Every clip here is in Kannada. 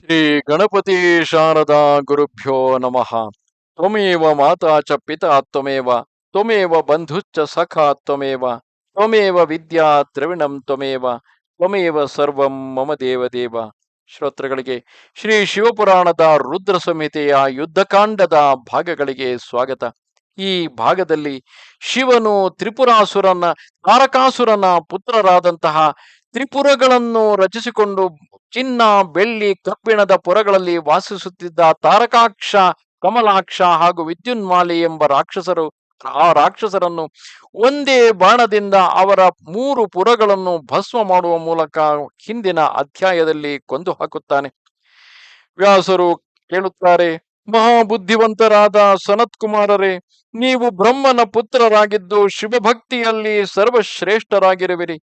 ಶ್ರೀ ಗಣಪತಿ ಶಾರದಾ ಗುರುಭ್ಯೋ ನಮಃ. ತ್ವಮೇವ ಮಾತಾ ಚ ಪಿತಾ ತ್ವಮೇವ ತ್ವಮೇವ ಬಂಧುಶ್ಚ ಸಖಾ ತ್ವಮೇವ ತ್ವಮೇವ ವಿದ್ಯಾ ದ್ರವಿಣಂ ತ್ವಮೇವ ತ್ವಮೇವ ಸರ್ವಂ ಮಮ ದೇವದೇವ ಶ್ರೋತ್ರಗಳಿಗೆ ಶ್ರೀ ಶಿವಪುರಾಣದ ರುದ್ರ ಸಂಹಿತೆಯ ಯುದ್ಧಕಾಂಡದ ಭಾಗಗಳಿಗೆ ಸ್ವಾಗತ. ಈ ಭಾಗದಲ್ಲಿ ಶಿವನು ತ್ರಿಪುರಾಸುರನ, ತಾರಕಾಸುರನ ಪುತ್ರರಾದಂತಹ ತ್ರಿಪುರಗಳನ್ನು ರಚಿಸಿಕೊಂಡು ಚಿನ್ನ, ಬೆಳ್ಳಿ, ಕಬ್ಬಿಣದ ಪುರಗಳಲ್ಲಿ ವಾಸಿಸುತ್ತಿದ್ದ ತಾರಕಾಕ್ಷ, ಕಮಲಾಕ್ಷ ಹಾಗೂ ವಿದ್ಯುನ್ಮಾಲಿ ಎಂಬ ರಾಕ್ಷಸರು, ಆ ರಾಕ್ಷಸರನ್ನು ಒಂದೇ ಬಾಣದಿಂದ ಅವರ ಮೂರು ಪುರಗಳನ್ನು ಭಸ್ಮ ಮಾಡುವ ಮೂಲಕ ಹಿಂದಿನ ಅಧ್ಯಾಯದಲ್ಲಿ ಕೊಂದು ಹಾಕುತ್ತಾನೆ. ವ್ಯಾಸರು ಕೇಳುತ್ತಾರೆ, ಮಹಾಬುದ್ಧಿವಂತರಾದ ಸನತ್ ಕುಮಾರರೇ ನೀವು ಬ್ರಹ್ಮನ ಪುತ್ರರಾಗಿದ್ದು ಶಿವಭಕ್ತಿಯಲ್ಲಿ ಸರ್ವಶ್ರೇಷ್ಠರಾಗಿರುವಿರಿ.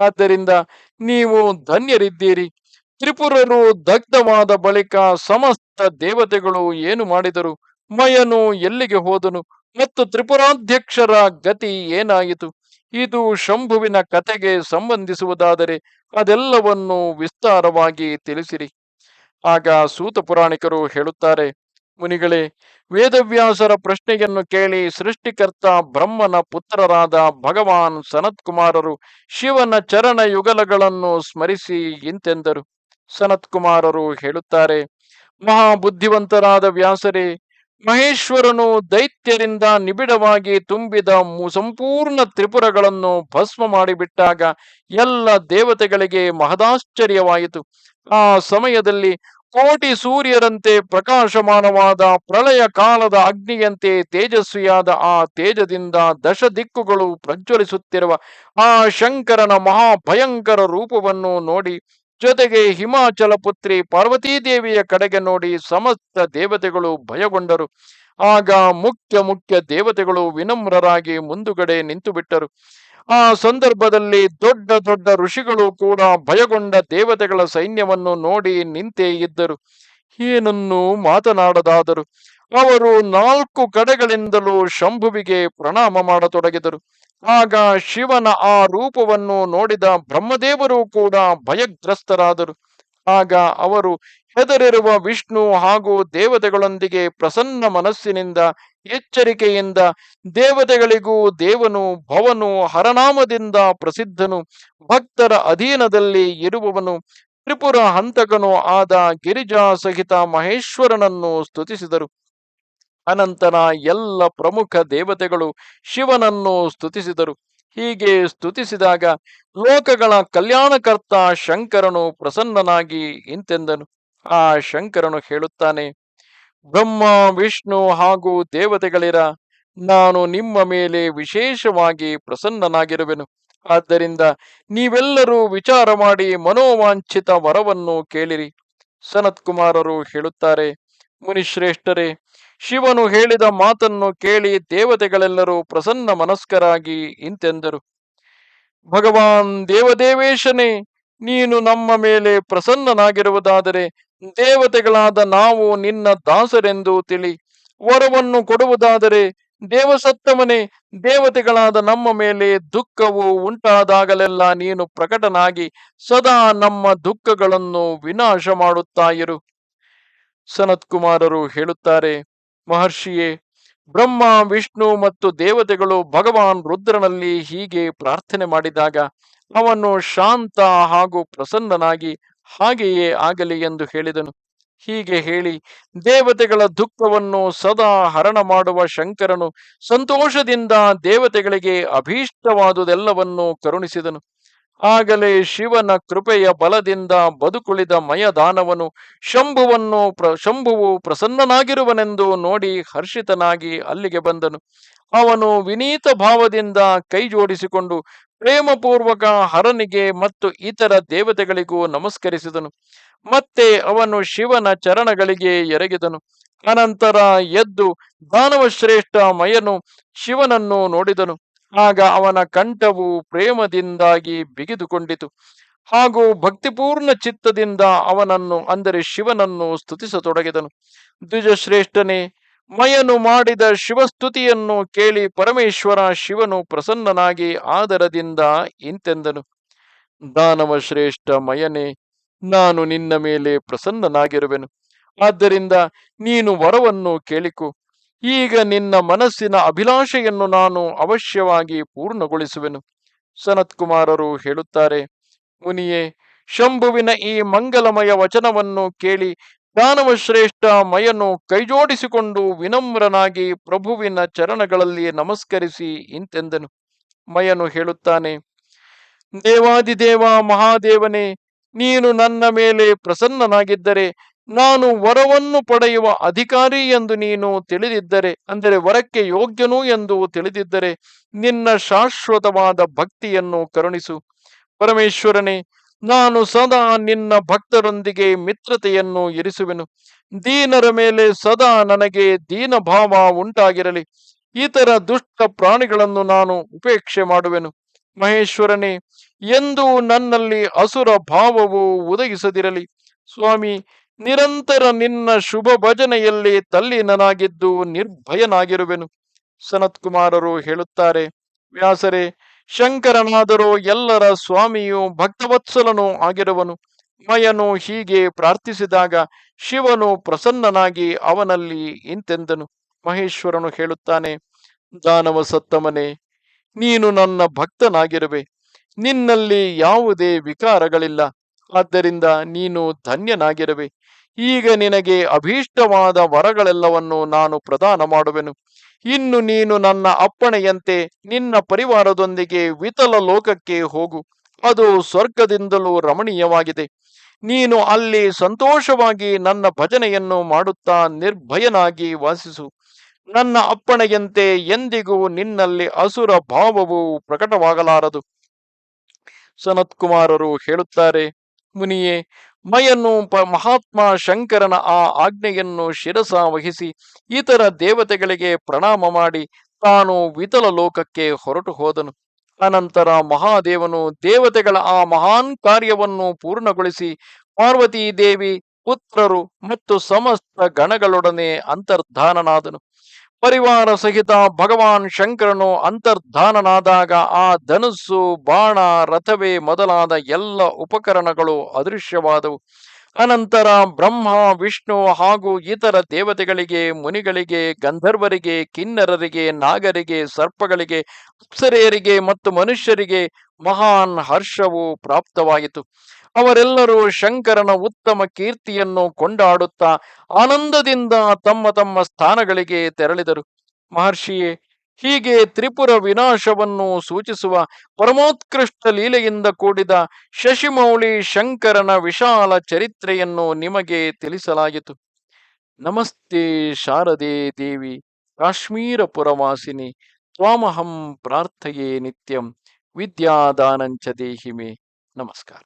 ಆದ್ದರಿಂದ ನೀವು ಧನ್ಯರಿದ್ದೀರಿ. ತ್ರಿಪುರರು ದಗ್ಧವಾದ ಬಳಿಕ ಸಮಸ್ತ ದೇವತೆಗಳು ಏನು ಮಾಡಿದರು? ಮಯನು ಎಲ್ಲಿಗೆ ಹೋದನು? ಮತ್ತು ತ್ರಿಪುರಾಧ್ಯಕ್ಷರ ಗತಿ ಏನಾಯಿತು? ಇದು ಶಂಭುವಿನ ಕತೆಗೆ ಸಂಬಂಧಿಸುವುದಾದರೆ ಅದೆಲ್ಲವನ್ನು ವಿಸ್ತಾರವಾಗಿ ತಿಳಿಸಿರಿ. ಆಗ ಸೂತ ಪುರಾಣಿಕರು ಹೇಳುತ್ತಾರೆ, ಮುನಿಗಳೇ, ವೇದವ್ಯಾಸರ ಪ್ರಶ್ನೆಯನ್ನು ಕೇಳಿ ಸೃಷ್ಟಿಕರ್ತ ಬ್ರಹ್ಮನ ಪುತ್ರರಾದ ಭಗವಾನ್ ಸನತ್ಕುಮಾರರು ಶಿವನ ಚರಣ ಯುಗಲಗಳನ್ನು ಸ್ಮರಿಸಿ ಇಂತೆಂದರು. ಸನತ್ ಕುಮಾರರು ಹೇಳುತ್ತಾರೆ, ಮಹಾಬುದ್ಧಿವಂತರಾದ ವ್ಯಾಸರೇ, ಮಹೇಶ್ವರನು ದೈತ್ಯರಿಂದ ನಿಬಿಡವಾಗಿ ತುಂಬಿದ ಸಂಪೂರ್ಣ ತ್ರಿಪುರಗಳನ್ನು ಭಸ್ಮ ಮಾಡಿಬಿಟ್ಟಾಗ ಎಲ್ಲ ದೇವತೆಗಳಿಗೆ ಮಹದಾಶ್ಚರ್ಯವಾಯಿತು. ಆ ಸಮಯದಲ್ಲಿ ಕೋಟಿ ಸೂರ್ಯರಂತೆ ಪ್ರಕಾಶಮಾನವಾದ ಪ್ರಳಯ ಕಾಲದ ಅಗ್ನಿಯಂತೆ ತೇಜಸ್ವಿಯಾದ ಆ ತೇಜದಿಂದ ದಶ ದಿಕ್ಕುಗಳು ಪ್ರಜ್ವಲಿಸುತ್ತಿರುವ ಆ ಶಂಕರನ ಮಹಾಭಯಂಕರ ರೂಪವನ್ನು ನೋಡಿ ಜೊತೆಗೆ ಹಿಮಾಚಲ ಪುತ್ರಿ ಪಾರ್ವತೀದೇವಿಯ ಕಡೆಗೆ ನೋಡಿ ಸಮಸ್ತ ದೇವತೆಗಳು ಭಯಗೊಂಡರು. ಆಗ ಮುಖ್ಯ ಮುಖ್ಯ ದೇವತೆಗಳು ವಿನಮ್ರರಾಗಿ ಮುಂದುಗಡೆ ನಿಂತು ಬಿಟ್ಟರು. ಆ ಸಂದರ್ಭದಲ್ಲಿ ದೊಡ್ಡ ದೊಡ್ಡ ಋಷಿಗಳು ಕೂಡ ಭಯಗೊಂಡ ದೇವತೆಗಳ ಸೈನ್ಯವನ್ನು ನೋಡಿ ನಿಂತೇ ಇದ್ದರು. ಏನನ್ನು ಮಾತನಾಡದಾದರು. ಅವರು ನಾಲ್ಕು ಕಡೆಗಳಿಂದಲೂ ಶಂಭುವಿಗೆ ಪ್ರಣಾಮ ಮಾಡತೊಡಗಿದರು. ಆಗ ಶಿವನ ಆ ರೂಪವನ್ನು ನೋಡಿದ ಬ್ರಹ್ಮದೇವರು ಕೂಡ ಭಯಗ್ರಸ್ತರಾದರು. ಆಗ ಅವರು ಹೆದರಿರುವ ವಿಷ್ಣು ಹಾಗೂ ದೇವತೆಗಳೊಂದಿಗೆ ಪ್ರಸನ್ನ ಮನಸ್ಸಿನಿಂದ, ಎಚ್ಚರಿಕೆಯಿಂದ ದೇವತೆಗಳಿಗೂ ದೇವನು, ಭವನು, ಹರನಾಮದಿಂದ ಪ್ರಸಿದ್ಧನು, ಭಕ್ತರ ಅಧೀನದಲ್ಲಿ ಇರುವವನು, ತ್ರಿಪುರ ಹಂತಕನು ಆದ ಗಿರಿಜಾ ಸಹಿತ ಮಹೇಶ್ವರನನ್ನು ಸ್ತುತಿಸಿದರು. ಅನಂತರ ಎಲ್ಲ ಪ್ರಮುಖ ದೇವತೆಗಳು ಶಿವನನ್ನು ಸ್ತುತಿಸಿದರು. ಹೀಗೆ ಸ್ತುತಿಸಿದಾಗ ಲೋಕಗಳ ಕಲ್ಯಾಣಕರ್ತ ಶಂಕರನು ಪ್ರಸನ್ನನಾಗಿ ಇಂತೆಂದನು. ಆ ಶಂಕರನು ಹೇಳುತ್ತಾನೆ, ಬ್ರಹ್ಮ, ವಿಷ್ಣು ಹಾಗೂ ದೇವತೆಗಳಿರ, ನಾನು ನಿಮ್ಮ ಮೇಲೆ ವಿಶೇಷವಾಗಿ ಪ್ರಸನ್ನನಾಗಿರುವೆನು. ಆದ್ದರಿಂದ ನೀವೆಲ್ಲರೂ ವಿಚಾರ ಮಾಡಿ ಮನೋವಾಂಛಿತ ವರವನ್ನು ಕೇಳಿರಿ. ಸನತ್ ಕುಮಾರರು ಹೇಳುತ್ತಾರೆ, ಮುನಿಶ್ರೇಷ್ಠರೇ ಶಿವನು ಹೇಳಿದ ಮಾತನ್ನು ಕೇಳಿ ದೇವತೆಗಳೆಲ್ಲರೂ ಪ್ರಸನ್ನ ಮನಸ್ಕರಾಗಿ ಇಂತೆಂದರು. ಭಗವಾನ್ ದೇವದೇವೇಶನೇ, ನೀನು ನಮ್ಮ ಮೇಲೆ ಪ್ರಸನ್ನನಾಗಿರುವುದಾದರೆ ದೇವತೆಗಳಾದ ನಾವು ನಿನ್ನ ದಾಸರೆಂದು ತಿಳಿ, ವರವನ್ನು ಕೊಡುವುದಾದರೆ ದೇವಸತ್ತಮನೆ ದೇವತೆಗಳಾದ ನಮ್ಮ ಮೇಲೆ ದುಃಖವು ಉಂಟಾದಾಗಲೆಲ್ಲ ನೀನು ಪ್ರಕಟನಾಗಿ ಸದಾ ನಮ್ಮ ದುಃಖಗಳನ್ನು ವಿನಾಶ ಮಾಡುತ್ತಾ ಇರು ಸನತ್ ಕುಮಾರರು ಹೇಳುತ್ತಾರೆ ಮಹರ್ಷಿಯೇ, ಬ್ರಹ್ಮ, ವಿಷ್ಣು ಮತ್ತು ದೇವತೆಗಳು ಭಗವಾನ್ ರುದ್ರನಲ್ಲಿ ಹೀಗೆ ಪ್ರಾರ್ಥನೆ ಮಾಡಿದಾಗ ಅವನು ಶಾಂತ ಹಾಗೂ ಪ್ರಸನ್ನನಾಗಿ ಹಾಗೆಯೇ ಆಗಲಿ ಎಂದು ಹೇಳಿದನು. ಹೀಗೆ ಹೇಳಿ ದೇವತೆಗಳ ದುಃಖವನ್ನು ಸದಾ ಹರಣ ಮಾಡುವ ಶಂಕರನು ಸಂತೋಷದಿಂದ ದೇವತೆಗಳಿಗೆ ಅಭೀಷ್ಟವಾದುದೆಲ್ಲವನ್ನು ಕರುಣಿಸಿದನು. ಆಗಲೇ ಶಿವನ ಕೃಪೆಯ ಬಲದಿಂದ ಬದುಕುಳಿದ ಮಯದಾನವನು ಶಂಭುವನ್ನು ಪ್ರ, ಶಂಭುವು ಪ್ರಸನ್ನನಾಗಿರುವನೆಂದು ನೋಡಿ ಹರ್ಷಿತನಾಗಿ ಅಲ್ಲಿಗೆ ಬಂದನು. ಅವನು ವಿನೀತ ಭಾವದಿಂದ ಕೈ ಜೋಡಿಸಿಕೊಂಡು ಪ್ರೇಮಪೂರ್ವಕ ಹರನಿಗೆ ಮತ್ತು ಇತರ ದೇವತೆಗಳಿಗೂ ನಮಸ್ಕರಿಸಿದನು. ಮತ್ತೆ ಅವನು ಶಿವನ ಚರಣಗಳಿಗೆ ಎರಗಿದನು. ಅನಂತರ ಎದ್ದು ದಾನವಶ್ರೇಷ್ಠ ಮಯನು ಶಿವನನ್ನು ನೋಡಿದನು. ಆಗ ಅವನ ಕಂಠವು ಪ್ರೇಮದಿಂದಾಗಿ ಬಿಗಿದುಕೊಂಡಿತು. ಹಾಗೂ ಭಕ್ತಿಪೂರ್ಣ ಚಿತ್ತದಿಂದ ಅವನನ್ನು, ಅಂದರೆ ಶಿವನನ್ನು ಸ್ತುತಿಸತೊಡಗಿದನು. ದ್ವಿಜಶ್ರೇಷ್ಠನೇ, ಮಯನು ಮಾಡಿದ ಶಿವಸ್ತುತಿಯನ್ನು ಕೇಳಿ ಪರಮೇಶ್ವರ ಶಿವನು ಪ್ರಸನ್ನನಾಗಿ ಆದರದಿಂದ ಇಂತೆಂದನು. ದಾನವ ಶ್ರೇಷ್ಠ ಮಯನೇ, ನಾನು ನಿನ್ನ ಮೇಲೆ ಪ್ರಸನ್ನನಾಗಿರುವೆನು. ಆದ್ದರಿಂದ ನೀನು ವರವನ್ನು ಕೇಳಿಕೊ. ಈಗ ನಿನ್ನ ಮನಸ್ಸಿನ ಅಭಿಲಾಷೆಯನ್ನು ನಾನು ಅವಶ್ಯವಾಗಿ ಪೂರ್ಣಗೊಳಿಸುವೆನು. ಸನತ್ಕುಮಾರರು ಹೇಳುತ್ತಾರೆ, ಮುನಿಯೇ, ಶಂಭುವಿನ ಈ ಮಂಗಲಮಯ ವಚನವನ್ನು ಕೇಳಿ ಶ್ರೇಷ್ಠ ಮಯನು ಕೈಜೋಡಿಸಿಕೊಂಡು ವಿನಮ್ರನಾಗಿ ಪ್ರಭುವಿನ ಚರಣಗಳಲ್ಲಿ ನಮಸ್ಕರಿಸಿ ಇಂತೆಂದನು. ಮಯನು ಹೇಳುತ್ತಾನೆ, ದೇವಾದಿದೇವ ಮಹಾದೇವನೇ, ನೀನು ನನ್ನ ಮೇಲೆ ಪ್ರಸನ್ನನಾಗಿದ್ದರೆ ನಾನು ವರವನ್ನು ಪಡೆಯುವ ಅಧಿಕಾರಿ ಎಂದು ನೀನು ತಿಳಿದಿದ್ದರೆ, ಅಂದರೆ ವರಕ್ಕೆ ಯೋಗ್ಯನು ಎಂದು ತಿಳಿದಿದ್ದರೆ ನಿನ್ನ ಶಾಶ್ವತವಾದ ಭಕ್ತಿಯನ್ನು ಕರುಣಿಸು. ಪರಮೇಶ್ವರನೇ, ನಾನು ಸದಾ ನಿನ್ನ ಭಕ್ತರೊಂದಿಗೆ ಮಿತ್ರತೆಯನ್ನು ಇರಿಸುವೆನು. ದೀನರ ಮೇಲೆ ಸದಾ ನನಗೆ ದೀನಭಾವ ಉಂಟಾಗಿರಲಿ. ಇತರ ದುಷ್ಟ ಪ್ರಾಣಿಗಳನ್ನು ನಾನು ಉಪೇಕ್ಷೆ ಮಾಡುವೆನು. ಮಹೇಶ್ವರನೇ, ಎಂದು ನನ್ನಲ್ಲಿ ಅಸುರ ಭಾವವು ಒದಗಿಸದಿರಲಿ ಸ್ವಾಮಿ ನಿರಂತರ ನಿನ್ನ ಶುಭ ಭಜನೆಯಲ್ಲಿ ತಲ್ಲೀನನಾಗಿದ್ದು ನಿರ್ಭಯನಾಗಿರುವೆನು. ಸನತ್ಕುಮಾರರು ಹೇಳುತ್ತಾರೆ, ವ್ಯಾಸರೇ, ಶಂಕರನಾದರೂ ಎಲ್ಲರ ಸ್ವಾಮಿಯು ಭಕ್ತವತ್ಸಲನೂ ಆಗಿರುವನು. ಮಯನು ಹೀಗೆ ಪ್ರಾರ್ಥಿಸಿದಾಗ ಶಿವನು ಪ್ರಸನ್ನನಾಗಿ ಅವನಲ್ಲಿ ಇಂತೆಂದನು. ಮಹೇಶ್ವರನು ಹೇಳುತ್ತಾನೆ, ದಾನವ ಸತ್ತಮನೆ ನೀನು ನನ್ನ ಭಕ್ತನಾಗಿರುವೆ. ನಿನ್ನಲ್ಲಿ ಯಾವುದೇ ವಿಕಾರಗಳಿಲ್ಲ. ಆದ್ದರಿಂದ ನೀನು ಧನ್ಯನಾಗಿರುವೆ. ಈಗ ನಿನಗೆ ಅಭೀಷ್ಟವಾದ ವರಗಳೆಲ್ಲವನ್ನು ನಾನು ಪ್ರದಾನ ಮಾಡುವೆನು. ಇನ್ನು ನೀನು ನನ್ನ ಅಪ್ಪಣೆಯಂತೆ ನಿನ್ನ ಪರಿವಾರದೊಂದಿಗೆ ವಿತಲ ಲೋಕಕ್ಕೆ ಹೋಗು. ಅದು ಸ್ವರ್ಗದಿಂದಲೂ ರಮಣೀಯವಾಗಿದೆ. ನೀನು ಅಲ್ಲಿ ಸಂತೋಷವಾಗಿ ನನ್ನ ಭಜನೆಯನ್ನು ಮಾಡುತ್ತಾ ನಿರ್ಭಯನಾಗಿ ವಾಸಿಸು. ನನ್ನ ಅಪ್ಪಣೆಯಂತೆ ಎಂದಿಗೂ ನಿನ್ನಲ್ಲಿ ಅಸುರ ಭಾವವು ಪ್ರಕಟವಾಗಲಾರದು. ಸನತ್ಕುಮಾರರು ಹೇಳುತ್ತಾರೆ ಮುನಿಯೇ, ಮಯನ್ನು ಪ ಮಹಾತ್ಮ ಶಂಕರನ ಆ ಆಜ್ಞೆಯನ್ನು ಶಿರಸ ವಹಿಸಿ ಇತರ ದೇವತೆಗಳಿಗೆ ಪ್ರಣಾಮ ಮಾಡಿ ತಾನು ವಿತಲ ಲೋಕಕ್ಕೆ ಹೊರಟು ಹೋದನು. ಅನಂತರ ಮಹಾದೇವನು ದೇವತೆಗಳ ಆ ಮಹಾನ್ ಕಾರ್ಯವನ್ನು ಪೂರ್ಣಗೊಳಿಸಿ ಪಾರ್ವತೀ ದೇವಿ, ಪುತ್ರರು ಮತ್ತು ಸಮಸ್ತ ಗಣಗಳೊಡನೆ ಅಂತರ್ಧಾನನಾದನು. ಪರಿವಾರ ಸಹಿತ ಭಗವಾನ್ ಶಂಕರನು ಅಂತರ್ಧಾನನಾದಾಗ ಆ ಧನುಸ್ಸು, ಬಾಣ, ರಥವೇ ಮೊದಲಾದ ಎಲ್ಲ ಉಪಕರಣಗಳು ಅದೃಶ್ಯವಾದವು. ಅನಂತರ ಬ್ರಹ್ಮ, ವಿಷ್ಣು ಹಾಗೂ ಇತರ ದೇವತೆಗಳಿಗೆ, ಮುನಿಗಳಿಗೆ, ಗಂಧರ್ವರಿಗೆ, ಕಿನ್ನರರಿಗೆ, ನಾಗರಿಗೆ, ಸರ್ಪಗಳಿಗೆ, ಅಪ್ಸರೆಯರಿಗೆ ಮತ್ತು ಮನುಷ್ಯರಿಗೆ ಮಹಾನ್ ಹರ್ಷವು ಪ್ರಾಪ್ತವಾಯಿತು. ಅವರೆಲ್ಲರೂ ಶಂಕರನ ಉತ್ತಮ ಕೀರ್ತಿಯನ್ನು ಕೊಂಡಾಡುತ್ತಾ ಆನಂದದಿಂದ ತಮ್ಮ ತಮ್ಮ ಸ್ಥಾನಗಳಿಗೆ ತೆರಳಿದರು. ಮಹರ್ಷಿಯೇ, ಹೀಗೆ ತ್ರಿಪುರ ವಿನಾಶವನ್ನು ಸೂಚಿಸುವ ಪರಮೋತ್ಕೃಷ್ಟ ಲೀಲೆಯಿಂದ ಕೂಡಿದ ಶಶಿಮೌಳಿ ಶಂಕರನ ವಿಶಾಲ ಚರಿತ್ರೆಯನ್ನು ನಿಮಗೆ ತಿಳಿಸಲಾಯಿತು. ನಮಸ್ತೆ ಶಾರದೆ ದೇವಿ ಕಾಶ್ಮೀರ ಪುರವಾಸಿನಿ ತ್ವಾಮಹಂ ಪ್ರಾರ್ಥಯೇ ನಿತ್ಯಂ, ವಿದ್ಯಾದಾನಂಚ ದೇಹಿಮೆ. ನಮಸ್ಕಾರ.